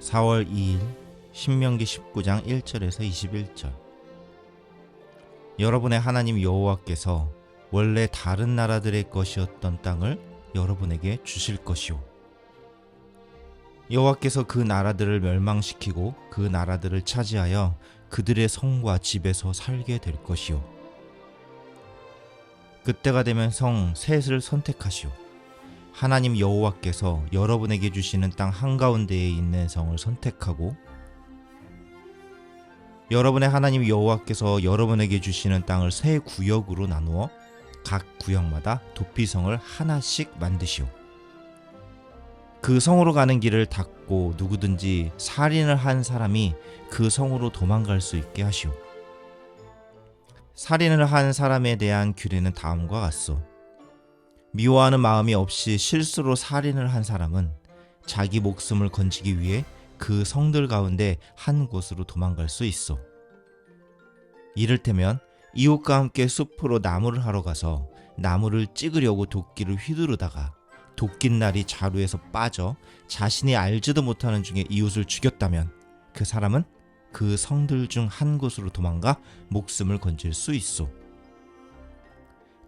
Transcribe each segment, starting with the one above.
4월 2일 신명기 19장 1절에서 21절. 여러분의 하나님 여호와께서 원래 다른 나라들의 것이었던 땅을 여러분에게 주실 것이요 여호와께서 그 나라들을 멸망시키고 그 나라들을 차지하여 그들의 성과 집에서 살게 될 것이요 그때가 되면 성 셋을 선택하시오 하나님 여호와께서 여러분에게 주시는 땅 한가운데에 있는 성을 선택하고 여러분의 하나님 여호와께서 여러분에게 주시는 땅을 세 구역으로 나누어 각 구역마다 도피성을 하나씩 만드시오. 그 성으로 가는 길을 닫고 누구든지 살인을 한 사람이 그 성으로 도망갈 수 있게 하시오. 살인을 한 사람에 대한 규례는 다음과 같소. 미워하는 마음이 없이 실수로 살인을 한 사람은 자기 목숨을 건지기 위해 그 성들 가운데 한 곳으로 도망갈 수 있어. 이를테면 이웃과 함께 숲으로 나무를 하러 가서 나무를 찍으려고 도끼를 휘두르다가 도끼날이 자루에서 빠져 자신이 알지도 못하는 중에 이웃을 죽였다면 그 사람은 그 성들 중 한 곳으로 도망가 목숨을 건질 수 있어.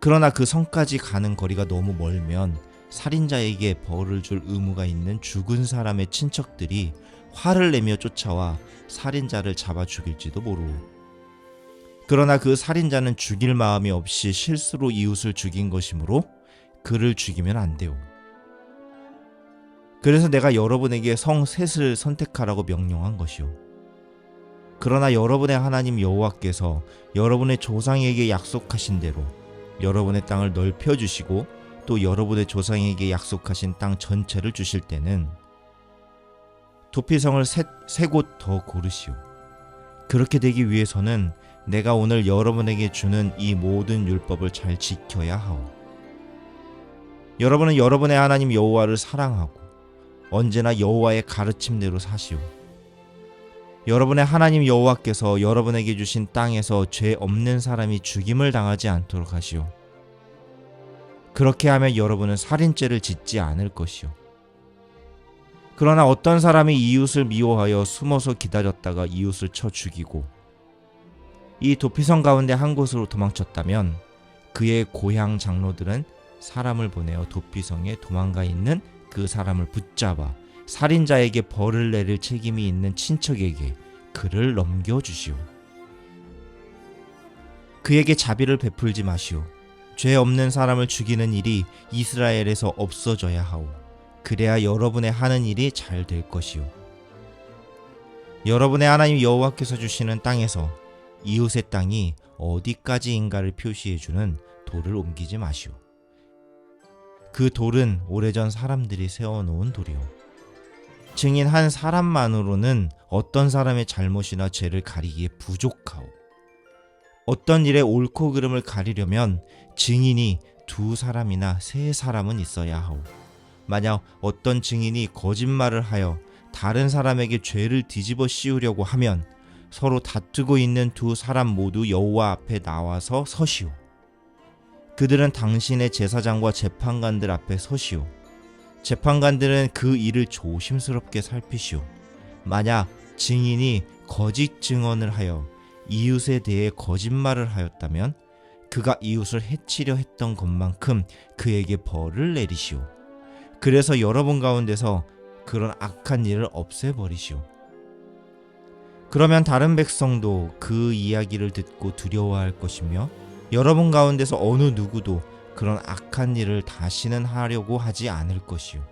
그러나 그 성까지 가는 거리가 너무 멀면 살인자에게 벌을 줄 의무가 있는 죽은 사람의 친척들이 화를 내며 쫓아와 살인자를 잡아 죽일지도 모르. 그러나 그 살인자는 죽일 마음이 없이 실수로 이웃을 죽인 것이므로 그를 죽이면 안 돼요. 그래서 내가 여러분에게 성 셋을 선택하라고 명령한 것이요. 그러나 여러분의 하나님 여호와께서 여러분의 조상에게 약속하신 대로 여러분의 땅을 넓혀 주시고 또 여러분의 조상에게 약속하신 땅 전체를 주실 때는 도피성을 세 곳 더 고르시오. 그렇게 되기 위해서는 내가 오늘 여러분에게 주는 이 모든 율법을 잘 지켜야 하오. 여러분은 여러분의 하나님 여호와를 사랑하고 언제나 여호와의 가르침대로 사시오. 여러분의 하나님 여호와께서 여러분에게 주신 땅에서 죄 없는 사람이 죽임을 당하지 않도록 하시오. 그렇게 하면 여러분은 살인죄를 짓지 않을 것이오. 그러나 어떤 사람이 이웃을 미워하여 숨어서 기다렸다가 이웃을 쳐 죽이고 이 도피성 가운데 한 곳으로 도망쳤다면 그의 고향 장로들은 사람을 보내어 도피성에 도망가 있는 그 사람을 붙잡아 살인자에게 벌을 내릴 책임이 있는 친척에게 그를 넘겨주시오. 그에게 자비를 베풀지 마시오. 죄 없는 사람을 죽이는 일이 이스라엘에서 없어져야 하오. 그래야 여러분의 하는 일이 잘 될 것이오. 여러분의 하나님 여호와께서 주시는 땅에서 이웃의 땅이 어디까지인가를 표시해 주는 돌을 옮기지 마시오. 그 돌은 오래전 사람들이 세워놓은 돌이오. 증인 한 사람만으로는 어떤 사람의 잘못이나 죄를 가리기에 부족하오. 어떤 일의 옳고 그름을 가리려면 증인이 두 사람이나 세 사람은 있어야 하오. 만약 어떤 증인이 거짓말을 하여 다른 사람에게 죄를 뒤집어 씌우려고 하면 서로 다투고 있는 두 사람 모두 여호와 앞에 나와서 서시오. 그들은 당신의 제사장과 재판관들 앞에 서시오. 재판관들은 그 일을 조심스럽게 살피시오. 만약 증인이 거짓 증언을 하여 이웃에 대해 거짓말을 하였다면 그가 이웃을 해치려 했던 것만큼 그에게 벌을 내리시오. 그래서 여러분 가운데서 그런 악한 일을 없애버리시오. 그러면 다른 백성도 그 이야기를 듣고 두려워할 것이며 여러분 가운데서 어느 누구도 그런 악한 일을 다시는 하려고 하지 않을 것이요.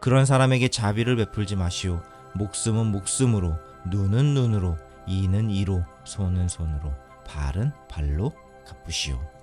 그런 사람에게 자비를 베풀지 마시오. 목숨은 목숨으로, 눈은 눈으로, 이는 이로, 손은 손으로, 발은 발로 갚으시오.